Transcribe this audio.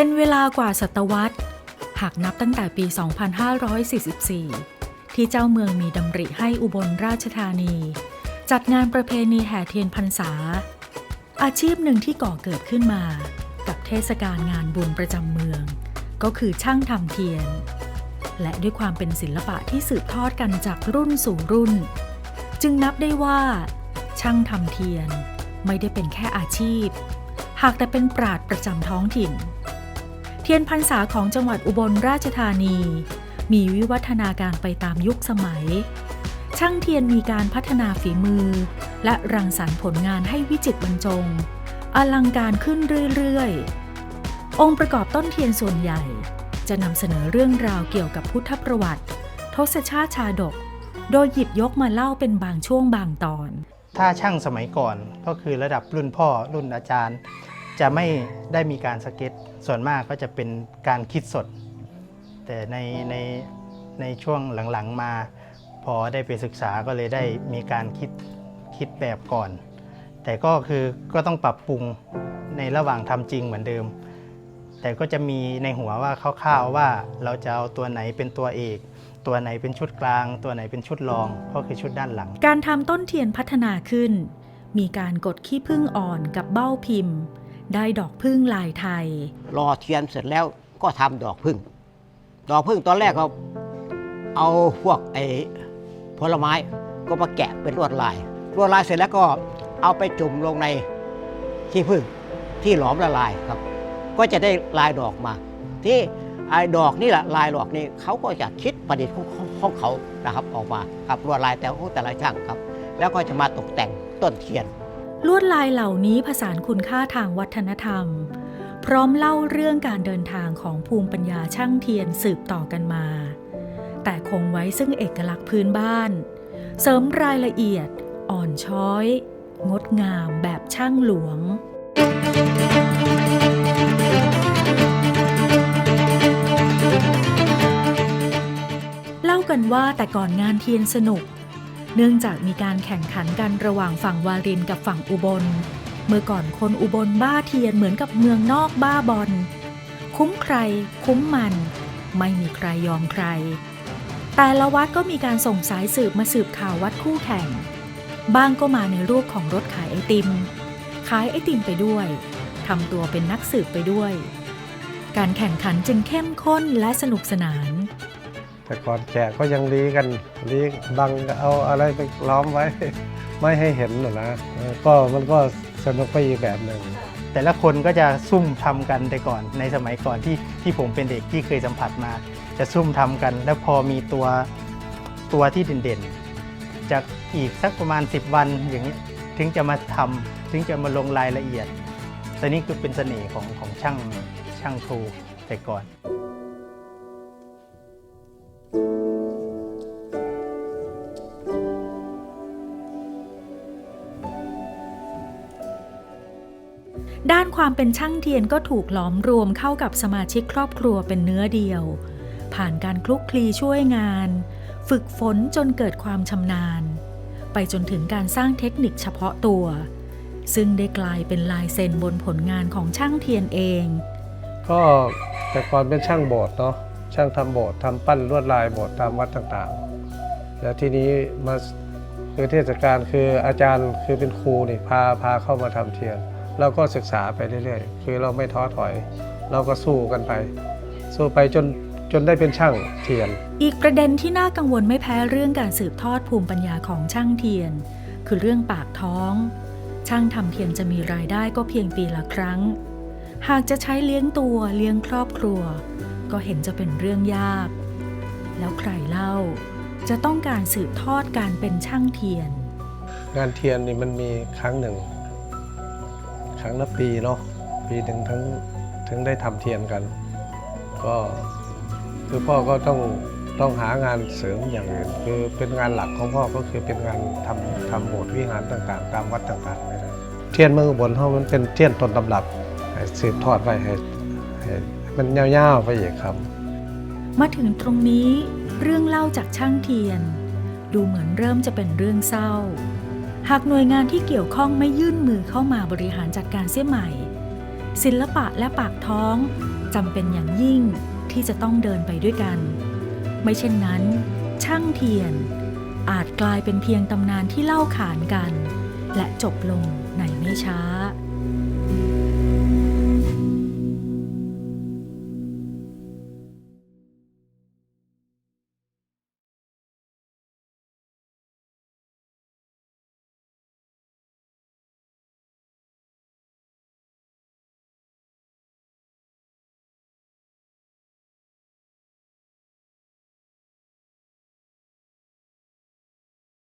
เป็นเวลากว่าศตวรรษ หากนับตั้งแต่ปี 2544 ที่เจ้าเมืองมีดำริให้อุบลราชธานี จัดงานประเพณีแห่เทียนพรรษา อาชีพหนึ่งที่ก่อเกิดขึ้นมา กับเทศกาลงานบุญประจำเมือง ก็คือช่างทำเทียน และด้วยความเป็นศิลปะที่สืบทอดกันจากรุ่นสู่รุ่น จึงนับได้ว่า ช่างทำเทียนไม่ได้เป็นแค่อาชีพ หากแต่เป็นปราดประจำท้องถิ่น ทียนพรรษาของจังหวัดอุบลราชธานี มีวิวัฒนาการไปตามยุคสมัย ช่างเทียนมีการพัฒนาฝีมือ และรังสรรค์ผลงานให้วิจิตรบรรจง อลังการขึ้นเรื่อยๆ องค์ประกอบต้นเทียนส่วนใหญ่ จะนำเสนอเรื่องราวเกี่ยวกับพุทธประวัติ ทศชาติชาดก โดยหยิบยกมาเล่าเป็นบางช่วงบางตอน ถ้าช่างสมัยก่อนก็คือระดับรุ่นพ่อรุ่นอาจารย์ จะไม่ได้มีการสเก็ต ส่วนมากก็จะเป็นการคิดสด แต่ในในในช่วงหลังๆมา พอได้ไปศึกษาก็เลยได้มีการคิดคิดแบบก่อน แต่ก็คือก็ต้องปรับปรุงในระหว่างทำจริงเหมือนเดิม แต่ก็จะมีในหัวว่าคร่าวๆว่าเราจะเอาตัวไหนเป็นตัวเอก ตัวไหนเป็นชุดกลาง ตัวไหนเป็นชุดรองก็คือชุดด้านหลัง การทำต้นเทียนพัฒนาขึ้น มีการกดขี้ผึ้งอ่อนกับเบ้าพิมพ์ ได้ดอกพึ่งลายไทย รอเทียนเสร็จแล้วก็ทำดอกพึ่ง ดอกพึ่งตอนแรกก็เอาพวกไอ้ผลไม้ก็มาแกะเป็นลวดลาย ลวดลายเสร็จแล้วก็เอาไปจุ่มลงในที่พึ่งที่หลอมละลายครับ ก็จะได้ลายดอกมา ที่ไอ้ดอกนี่แหละลายดอกนี่เขาก็จะคิดประดิษฐ์ของของเขานะครับออกมาครับลวดลายแต่ของแต่ละช่างครับ แล้วก็จะมาตกแต่งต้นเทียน ลวดลายเหล่านี้ผสานคุณค่าทางวัฒนธรรม พร้อมเล่าเรื่องการเดินทางของภูมิปัญญาช่างเทียนสืบต่อกันมา แต่คงไว้ซึ่งเอกลักษณ์พื้นบ้าน เสริมรายละเอียด อ่อนช้อย งดงามแบบช่างหลวง เล่ากันว่าแต่ก่อนงานเทียนสนุก เนื่องจากมีการแข่งขันกันระหว่างฝั่งวารินกับฝั่งอุบล เมื่อก่อนคนอุบลบ้าเทียนเหมือนกับเมืองนอกบ้าบอล คุ้มใคร คุ้มมัน ไม่มีใครยอมใคร แต่ละวัดก็มีการส่งสายสืบมาสืบข่าววัดคู่แข่ง บ้างก็มาในรูปของรถขายไอติม ขายไอติมไปด้วยทำตัวเป็นนักสืบไปด้วย การแข่งขันจึงเข้มข้นและสนุกสนาน แต่ก่อนแกะก็ยังลีกันลีบังเอาอะไรไปล้อมไว้ ไม่ให้เห็นหรอกนะก็มันก็สนุกไปอีกแบบหนึ่งแต่ละคนก็จะซุ่มทำกันแต่ก่อนในสมัยก่อนที่ที่ผมเป็นเด็กที่เคยสัมผัสมา จะซุ่มทำกัน แล้วพอมีตัวตัวที่เด่นๆจากอีกสักประมาณ 10 วันอย่างนี้ถึงจะมาทำถึงจะมาลงรายละเอียดแต่นี่คือเป็นเสน่ห์ของของช่างช่างครูแต่ก่อน ด้านความเป็นช่างเทียนก็ถูกหลอมรวมเข้ากับสมาชิกครอบครัวเป็นเนื้อเดียว ผ่านการคลุกคลีช่วยงาน ฝึกฝนจนเกิดความชำนาญ ไปจนถึงการสร้างเทคนิคเฉพาะตัว ซึ่งได้กลายเป็นลายเซ็นบนผลงานของช่างเทียนเอง ก็แต่ก่อนเป็นช่างโบสถ์เนาะช่างทำโบสถ์ทำปั้นลวดลายโบสถ์ตามวัดต่างๆ แล้วทีนี้มาคือเทศกาลคืออาจารย์คือเป็นครูนี่พาพาเข้ามาทำเทียน เราก็ศึกษาไปเรื่อยๆ คือเราไม่ท้อถอย เราก็สู้กันไป สู้ไปจนจนได้เป็นช่างเทียน อีกประเด็นที่น่ากังวลไม่แพ้เรื่องการสืบทอดภูมิปัญญาของช่างเทียน คือเรื่องปากท้อง ช่างทำเทียนจะมีรายได้ก็เพียงปีละครั้ง หากจะใช้เลี้ยงตัวเลี้ยงครอบครัว ก็เห็นจะเป็นเรื่องยาก แล้วใครเล่า จะต้องการสืบทอดการเป็นช่างเทียน งานเทียนนี่มันมีครั้งหนึ่ง ครั้งละปีเนาะปีหนึ่งทั้งถึงได้ทำเทียนกัน ก็คือพ่อก็ต้องต้องหางานเสริมอย่างอื่นคือเป็นงานหลักของพ่อก็คือเป็นงานทำทำโบสถ์วิหารต่างๆ ตามวัดต่างๆนี่นะเทียนเมืองอุบลเขามันเป็นเทียนต้นตำรับสืบทอดไว้ให้ให้มันยาวๆไปอีกครับ มาถึงตรงนี้เรื่องเล่าจากช่างเทียน ดูเหมือนเริ่มจะเป็นเรื่องเศร้า หากหน่วยงานที่เกี่ยวข้องไม่ยื่นมือเข้ามาบริหารจัดการเสียใหม่ ศิลปะและปากท้องจำเป็นอย่างยิ่งที่จะต้องเดินไปด้วยกัน ไม่เช่นนั้น ช่างเทียน อาจกลายเป็นเพียงตำนานที่เล่าขานกัน และจบลงในไม่ช้า